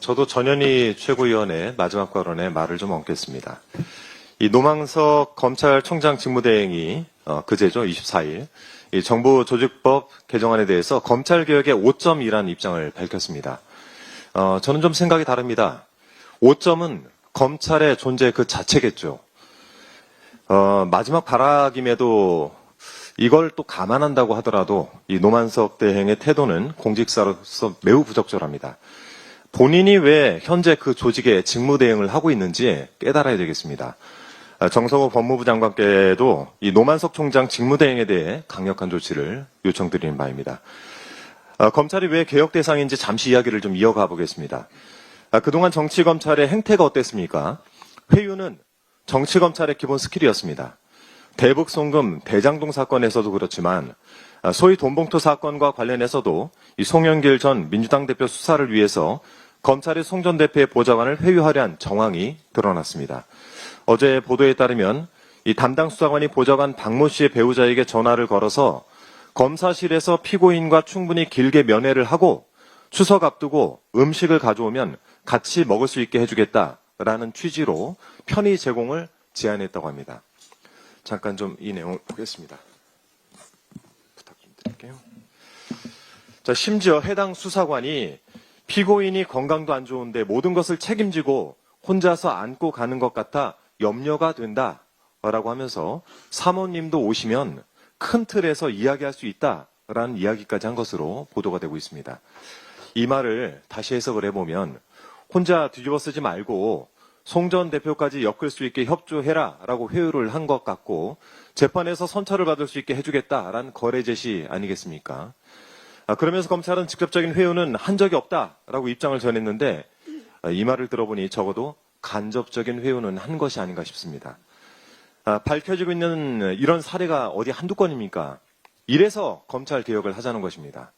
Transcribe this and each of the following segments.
저도 전현희 최고위원의 마지막 발언에 말을 좀 얹겠습니다. 이 노망석 검찰총장 직무대행이 어, 그제죠 24일 이 정부 조직법 개정안에 대해서 검찰 개혁의 5점이라는 입장을 밝혔습니다. 어, 저는 좀 생각이 다릅니다. 5점은 검찰의 존재 그 자체겠죠. 어, 마지막 발악임에도 이걸 또 감안한다고 하더라도 이 노만석 대행의 태도는 공직사로서 매우 부적절합니다. 본인이 왜 현재 그 조직의 직무 대행을 하고 있는지 깨달아야 되겠습니다. 아, 정성호 법무부 장관께도 이 노만석 총장 직무 대행에 대해 강력한 조치를 요청드리는 바입니다. 아, 검찰이 왜 개혁 대상인지 잠시 이야기를 좀 이어가 보겠습니다. 아, 그동안 정치 검찰의 행태가 어땠습니까? 회유는 정치 검찰의 기본 스킬이었습니다. 대북 송금 대장동 사건에서도 그렇지만 아, 소위 돈봉투 사건과 관련해서도 이 송영길 전 민주당 대표 수사를 위해서 검찰이 송 전 대표의 보좌관을 회유하려 한 정황이 드러났습니다. 어제 보도에 따르면 이 담당 수사관이 보좌관 박모 씨의 배우자에게 전화를 걸어서 검사실에서 피고인과 충분히 길게 면회를 하고 추석 앞두고 음식을 가져오면 같이 먹을 수 있게 해주겠다라는 취지로 편의 제공을 제안했다고 합니다. 잠깐 좀 이 내용을 보겠습니다. 자, 심지어 해당 수사관이 피고인이 건강도 안 좋은데 모든 것을 책임지고 혼자서 안고 가는 것 같아 염려가 된다. 라고 하면서 사모님도 오시면 큰 틀에서 이야기할 수 있다 라는 이야기까지 한 것으로 보도가 되고 있습니다. 이 말을 다시 해석을 해보면 혼자 뒤집어 쓰지 말고 송 전 대표까지 엮을 수 있게 협조해라 라고 회유를 한 것 같고 재판에서 선처를 받을 수 있게 해주겠다라는 거래 제시 아니겠습니까? 아, 그러면서 검찰은 직접적인 회유는 한 적이 없다라고 입장을 전했는데 아, 이 말을 들어보니 적어도 간접적인 회유는 한 것이 아닌가 싶습니다. 아, 밝혀지고 있는 이런 사례가 어디 한두 건입니까? 이래서 검찰 개혁을 하자는 것입니다.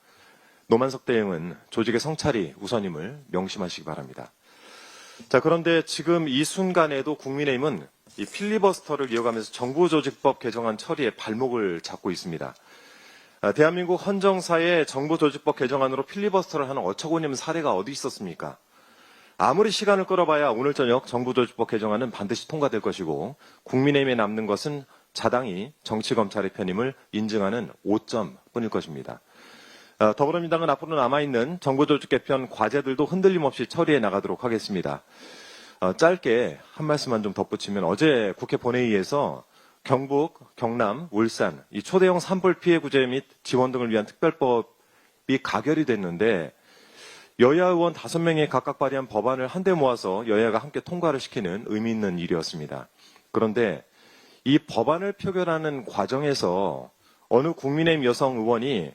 노만석 대행은 조직의 성찰이 우선임을 명심하시기 바랍니다. 자, 그런데 지금 이 순간에도 국민의힘은 이 필리버스터를 이어가면서 정부조직법 개정안 처리에 발목을 잡고 있습니다. 아, 대한민국 헌정사의 정부조직법 개정안으로 필리버스터를 하는 어처구니 없는 사례가 어디 있었습니까? 아무리 시간을 끌어봐야 오늘 저녁 정부조직법 개정안은 반드시 통과될 것이고 국민의힘에 남는 것은 자당이 정치검찰의 편임을 인증하는 5점 뿐일 것입니다. 어, 더불어민주당은 앞으로 남아있는 정부조직 개편 과제들도 흔들림 없이 처리해 나가도록 하겠습니다. 어, 짧게 한 말씀만 좀 덧붙이면 어제 국회 본회의에서 경북, 경남, 울산 이 초대형 산불 피해 구제 및 지원 등을 위한 특별법이 가결이 됐는데 여야 의원 5명이 각각 발의한 법안을 한데 모아서 여야가 함께 통과를 시키는 의미 있는 일이었습니다. 그런데 이 법안을 표결하는 과정에서 어느 국민의힘 여성 의원이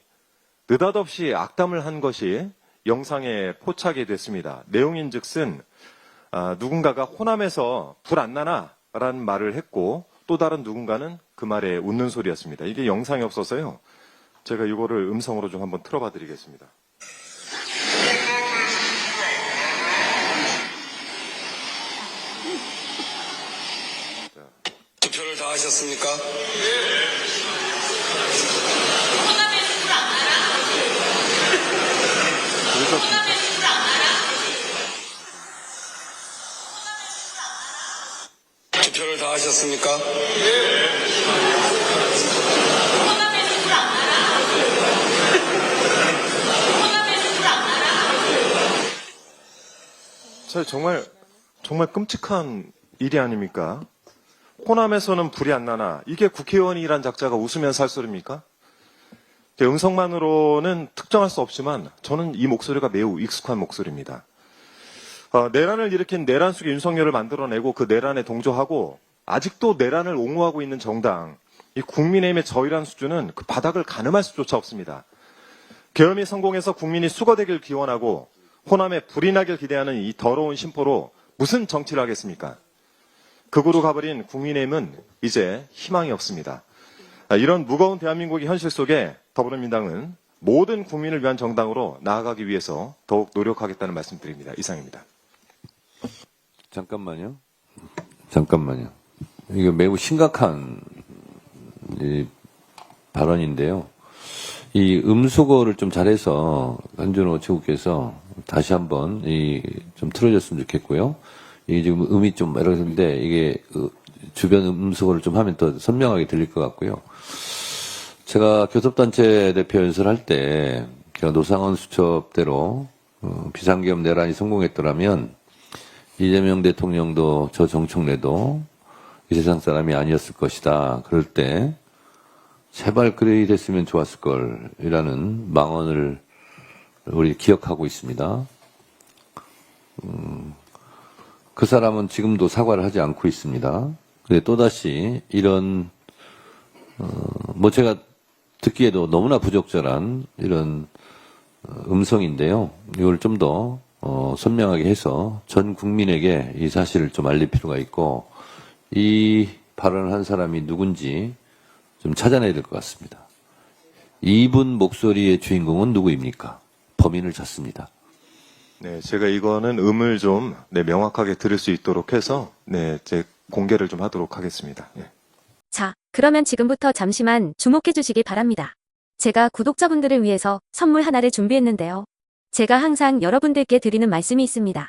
느닷없이 악담을 한 것이 영상에 포착이 됐습니다. 내용인 즉슨 아, 누군가가 호남에서 불 안 나나? 라는 말을 했고 또 다른 누군가는 그 말에 웃는 소리였습니다. 이게 영상이 없어서요. 제가 이거를 음성으로 좀 한번 틀어봐 드리겠습니다. 투표를 다 하셨습니까? 들으셨 하셨습니까? 저 정말 정말 끔찍한 일이 아닙니까? 호남에서는 불이 안 나나 이게 국회의원이란 작자가 웃으면서 할 소리입니까? 제 음성만으로는 특정할 수 없지만 저는 이 목소리가 매우 익숙한 목소리입니다. 어, 내란을 일으킨 내란 속의 윤석열을 만들어내고 그 내란에 동조하고 아직도 내란을 옹호하고 있는 정당 이 국민의힘의 저희란 수준은 그 바닥을 가늠할 수조차 없습니다. 계엄이 성공해서 국민이 수거되길 기원하고 호남에 불이 나길 기대하는 이 더러운 심포로 무슨 정치를 하겠습니까? 극으로 가버린 국민의힘은 이제 희망이 없습니다. 아, 이런 무거운 대한민국의 현실 속에 더불어민주당은 모든 국민을 위한 정당으로 나아가기 위해서 더욱 노력하겠다는 말씀드립니다. 이상입니다. 잠깐만요. 잠깐만요. 이거 매우 심각한 이 발언인데요. 이 음수거를 좀 잘해서 한준호 최국께서 다시 한번 이 좀 틀어줬으면 좋겠고요. 이게 지금 음이 좀 이러는데 이게 그 주변 음소거를 좀 하면 더 선명하게 들릴 것 같고요. 제가 교섭단체 대표 연설할 때 제가 노상원 수첩대로 어, 비상계엄 내란이 성공했더라면 이재명 대통령도 저 정청래도 이 세상 사람이 아니었을 것이다. 그럴 때 제발 그래 됐으면 좋았을 걸이라는 망언을 우리 기억하고 있습니다. 음, 그 사람은 지금도 사과를 하지 않고 있습니다. 근데 또다시 이런 어, 뭐 제가 듣기에도 너무나 부적절한 이런 어, 음성인데요. 이걸 좀더 어, 선명하게 해서 전 국민에게 이 사실을 좀 알릴 필요가 있고 이 발언을 한 사람이 누군지 좀 찾아내야 될 것 같습니다. 이분 목소리의 주인공은 누구입니까? 범인을 찾습니다. 네, 제가 이거는 음을 좀 네, 명확하게 들을 수 있도록 해서 네, 제 공개를 좀 하도록 하겠습니다. 예. 자, 그러면 지금부터 잠시만 주목해 주시기 바랍니다. 제가 구독자분들을 위해서 선물 하나를 준비했는데요. 제가 항상 여러분들께 드리는 말씀이 있습니다.